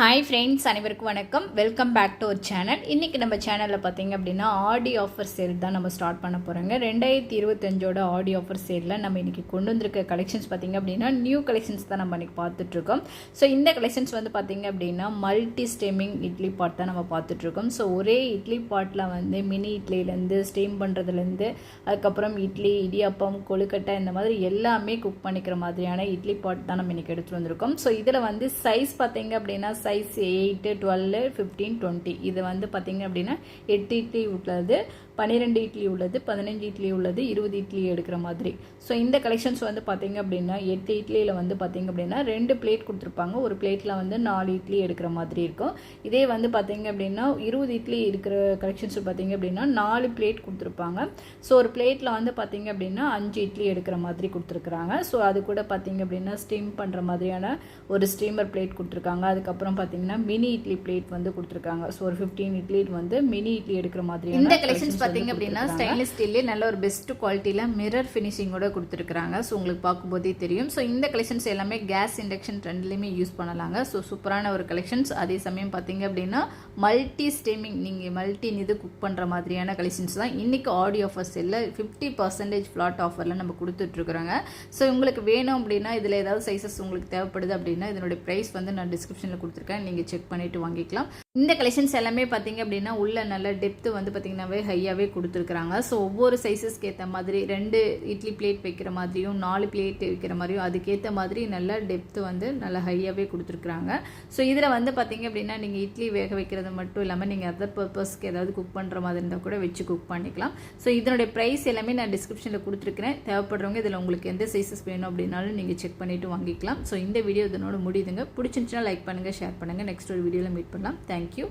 Hi friends அனைவருக்கும் வணக்கம். Welcome back to our channel இன்றைக்கி நம்ம சேனலில் பார்த்தீங்க அப்படின்னா ஆடி ஆஃபர் சேல் தான் நம்ம ஸ்டார்ட் பண்ண போகிறோங்க ரெண்டாயிரத்தி இருபத்தஞ்சோட ஆடி ஆஃபர் சேலில் நம்ம இன்றைக்கி கொண்டு வந்திருக்க கலெக்ஷன்ஸ் பார்த்தீங்க அப்படின்னா நியூ கலெக்ஷன்ஸ் தான் நம்ம இன்றைக்கி பார்த்துட்ருக்கோம். ஸோ இந்த கலெக்ஷன்ஸ் வந்து பார்த்தீங்க அப்படின்னா மல்டி ஸ்டீமிங் இட்லி பாட் தான் நம்ம பார்த்துட்ருக்கோம். ஸோ ஒரே இட்லி பாட்டில் வந்து மினி இட்லியிலேருந்து ஸ்டீம் பண்ணுறதுலேருந்து அதுக்கப்புறம் இட்லி இடியாப்பம் கொழுக்கட்டை இந்த மாதிரி எல்லாமே குக் பண்ணிக்கிற மாதிரியான இட்லி பாட் தான் நம்ம இன்றைக்கி எடுத்துகிட்டு வந்திருக்கோம். ஸோ இதில் வந்து சைஸ் பார்த்தீங்க அப்படின்னா size eight twelve fifteen twenty இது வந்து பார்த்தீங்க அப்படின்னா எட்டு இட்லி உள்ளது பன்னிரெண்டு இட்லி உள்ளது பதினஞ்சு இட்லி உள்ளது இருபது இட்லி எடுக்கிற மாதிரி. ஸோ இந்த கலெக்ஷன்ஸ் வந்து பார்த்தீங்க அப்படின்னா எட்டு இட்லியில் வந்து பார்த்தீங்க அப்படின்னா ரெண்டு பிளேட் கொடுத்துருப்பாங்க. ஒரு பிளேட்டில் வந்து நாலு இட்லி எடுக்கிற மாதிரி இருக்கும். இதே வந்து பார்த்தீங்க அப்படின்னா இருபது இட்லி இருக்கிற கலெக்ஷன்ஸ் பார்த்தீங்க அப்படின்னா நாலு பிளேட் கொடுத்துருப்பாங்க. ஸோ ஒரு பிளேட்டில் வந்து பார்த்தீங்க அப்படின்னா அஞ்சு இட்லி எடுக்கிற மாதிரி கொடுத்துருக்குறாங்க. ஸோ அது கூட பார்த்தீங்க அப்படின்னா ஸ்டீம் பண்ணுற மாதிரியான ஒரு ஸ்டீமர் பிளேட் கொடுத்துருக்காங்க. அதுக்கப்புறம் பார்த்தீங்கன்னா மினி இட்லி பிளேட் வந்து கொடுத்துருக்காங்க. ஸோ ஒரு ஃபிஃப்டீன் இட்லி வந்து மினி இட்லி எடுக்கிற மாதிரி இந்த கலெக்ஷன்ஸ் பார்த்தீங்க அப்படின்னா ஸ்டெயின்லெஸ் ஸ்டீல்லே நல்ல ஒரு பெஸ்ட் குவாலிட்டியில் மிரர் ஃபினிஷிங்கோட கொடுத்துருக்காங்க ஸோ உங்களுக்கு பார்க்கும்போதே தெரியும். ஸோ இந்த கலெக்ஷன்ஸ் எல்லாமே கேஸ் இண்டக்ஷன் ரெண்டுலேயுமே யூஸ் பண்ணலாங்க. ஸோ சூப்பரான ஒரு கலெக்ஷன்ஸ் அதே சமயம் பார்த்தீங்க அப்படின்னா மல்டி ஸ்டீமிங் நீங்கள் மல்டி இது குக் பண்ணுற மாதிரியான கலெக்ஷன்ஸ் தான் இன்றைக்கி ஆடியோ ஆஃபர் செல்லில் ஃபிஃப்டி பர்சன்டேஜ் ஃப்ளாட் ஆஃபரில் நம்ம கொடுத்துட்ருக்குறோங்க ஸோ உங்களுக்கு வேணும் அப்படின்னா இதில் ஏதாவது சைஸஸ் உங்களுக்கு தேவைப்படுது அப்படின்னா இதனுடைய ப்ரைஸ் வந்து நான் டிஸ்கிரிப்ஷனில் கொடுத்துருக்கேன். நீங்கள் செக் பண்ணிவிட்டு வாங்கிக்கலாம். இந்த கலெக்ஷன்ஸ் எல்லாமே பார்த்தீங்க அப்படின்னா உள்ள நல்ல டெப்த்து வந்து பார்த்தீங்கன்னாவே ஹையாகவே கொடுத்துருக்குறாங்க. ஸோ ஒவ்வொரு சைஸஸ்க்கு ஏற்ற மாதிரி ரெண்டு இட்லி பிளேட் வைக்கிற மாதிரியும் நாலு பிளேட் வைக்கிற மாதிரியும் அதுக்கேற்ற மாதிரி நல்ல டெப்த்து வந்து நல்ல ஹையாகவே கொடுத்துருக்குறாங்க. ஸோ இதில் வந்து பார்த்தீங்க அப்படின்னா நீங்கள் இட்லி வேக வைக்கிறது மட்டும் இல்லாமல் நீங்கள் அதர் பர்பஸ்க்கு ஏதாவது குக் பண்ணுற மாதிரி இருந்தால் கூட வச்சு குக் பண்ணிக்கலாம். ஸோ இதனுடைய ப்ரைஸ் எல்லாமே நான் டிஸ்கிரிப்ஷனில் கொடுத்துருக்கிறேன். தேவைப்படுறவங்க இதில் உங்களுக்கு எந்த சைஸஸ் வேணும் அப்படின்னாலும் நீங்கள் செக் பண்ணிவிட்டு வாங்கிக்கலாம். ஸோ இந்த வீடியோ இதனோட முடியுதுங்க. பிடிச்சிருந்துச்சுன்னா லைக் பண்ணுங்கள் ஷேர் பண்ணுங்கள் நெக்ஸ்ட் ஒரு வீடியோவில் மீட் பண்ணலாம். தேங்க்யூ